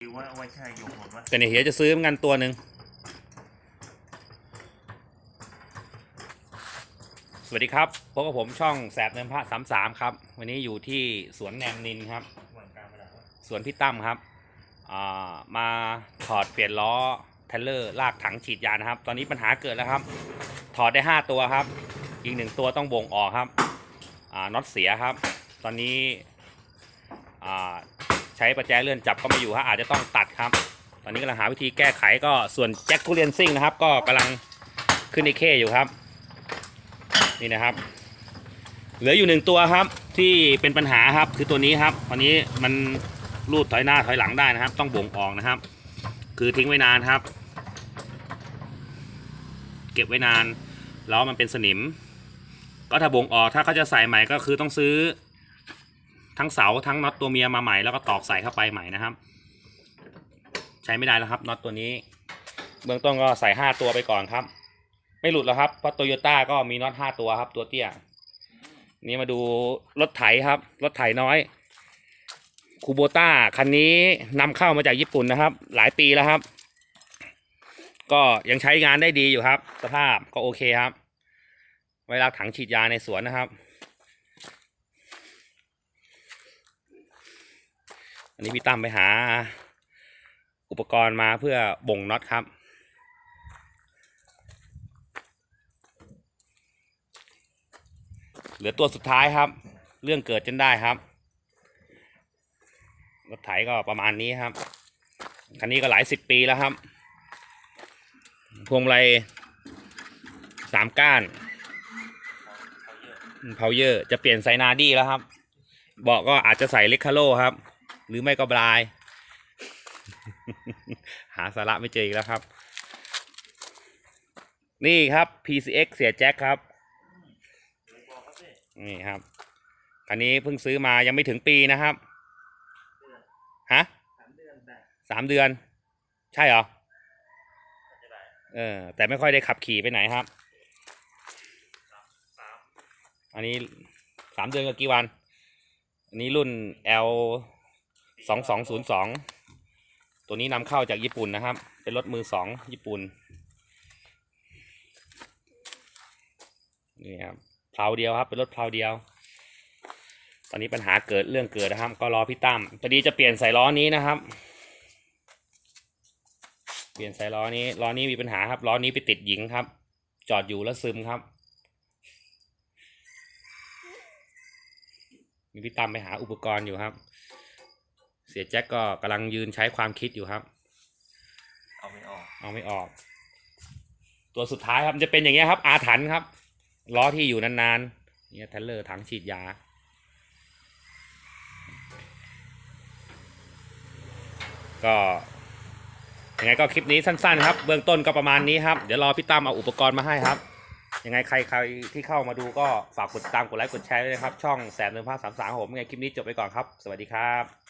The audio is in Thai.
หรือว่าเอาไว้ใช่ยกหมดวะแต่เนี่ยเฮียจะซื้อเหมือนกันตัวหนึ่งสวัสดีครับพบกับผมช่องแสบเนินพระสามสามครับ วันนี้อยู่ที่สวนแนมนินครับเหมือนกันไปแล้วสวนพี่ตั้มครับอ่ามาถอดเปลี่ยนล้อเทรลเลอร์ลากถังฉีดยานะครับ ตอนนี้ปัญหาเกิดแล้วครับ ถอดได้ 5 ตัวครับ อีกหนึ่งตัวต้องบ่งออกครับอ่าน็อตเสียครับ ตอนนี้อ่า ใช้ประแจเลื่อนจับก็ไม่อยู่ฮะอาจจะต้องตัดครับ ตอนนี้กำลังหาวิธีแก้ไขก็ส่วนแจ็คทุเรียนซิ่งนะครับ ก็กำลังขึ้นในเคอยู่ครับ นี่นะครับ เหลืออยู่หนึ่งตัวครับที่เป็นปัญหาครับคือตัวนี้ครับตอนนี้มันรูดถอยหน้าถอยหลังได้นะครับ ต้องบ่งออกนะครับ คือทิ้งไว้นานครับ เก็บไว้นานแล้วมันเป็นสนิม ก็ถ้าบ่งออกถ้าเขาจะใส่ใหม่ก็คือต้องซื้อ ทั้งเสาทั้งน็อตตัวเมียมาใหม่แล้วก็ตอกใส่เข้าไปใหม่นะครับ ใช้ไม่ได้แล้วครับน็อตตัวนี้ เบื้องต้นก็ใส่ห้าตัวไปก่อนครับ ไม่หลุดแล้วครับเพราะโตโยต้าก็มีน็อตห้าตัวครับ ตัวเตี้ยนี่มาดูรถไถครับ รถไถน้อยคูโบต้าคันนี้นำเข้ามาจากญี่ปุ่นนะครับ หลายปีแล้วครับ ก็ยังใช้งานได้ดีอยู่ครับ สภาพก็โอเคครับ ไว้รักถังฉีดยาในสวนนะครับ อันนี้พี่ตั้มไปหา อุปกรณ์มาเพื่อบ่งน็อตครับ เหลือตัวสุดท้ายครับ เรื่องเกิดจนได้ครับรถไถก็ประมาณนี้ครับ คันนี้ก็หลายสิบปีแล้วครับ พวงมาลัยสามก้านเพาเยอร์จะเปลี่ยนไซนาดีแล้วครับ เบาะก็อาจจะใส่เล็กคาโลครับ หรือไม่ก็บลาย หาสาระไม่เจออีกแล้วครับ นี่ครับ PCX เสียแจ็คครับ นี่ครับคันนี้เพิ่งซื้อมายังไม่ถึงปีนะครับ ฮะสามเดือน ใช่เหรอ เออ แต่ไม่ค่อยได้ขับขี่ไปไหนครับ อันนี้สามเดือนกับกี่วัน อันนี้รุ่น L สองสองศูนย์สองตัวนี้นำเข้าจากญี่ปุ่นนะครับ เป็นรถมือสองญี่ปุ่นนี่ครับเพลาเดียวครับเป็นรถเพลาเดียว ตอนนี้ปัญหาเกิดเรื่องเกิดนะครับ ก็รอพี่ตั้มตอนนี้จะเปลี่ยนใส่ล้อนี้นะครับ เปลี่ยนใส่ล้อนี้ล้อนี้มีปัญหาครับล้อนี้ไปติดหญิงครับ จอดอยู่แล้วซึมครับมีพี่ตั้มไปหาอุปกรณ์อยู่ครับ สียแจ็คก็กำลังยืนใช้ความคิดอยู่ครับ เอาไม่ออก เอาไม่ออก ตัวสุดท้ายครับมันจะเป็นอย่างเงี้ยครับ อาถรรพ์ครับ ล้อที่อยู่นานๆ เนี่ยเทเลอร์ถังฉีดยา ก็ยังไงก็คลิปนี้สั้นๆ ครับ เบื้องต้นก็ประมาณนี้ครับ เดี๋ยวรอพี่ตั้มเอาอุปกรณ์มาให้ครับ ยังไงใครใครที่เข้ามาดูก็ฝากกดติดตามกดไลค์กดแชร์ด้วยนะครับ ช่องแสบเดินภาคสามสามผมยังไงคลิปนี้จบไปก่อนครับ สวัสดีครับ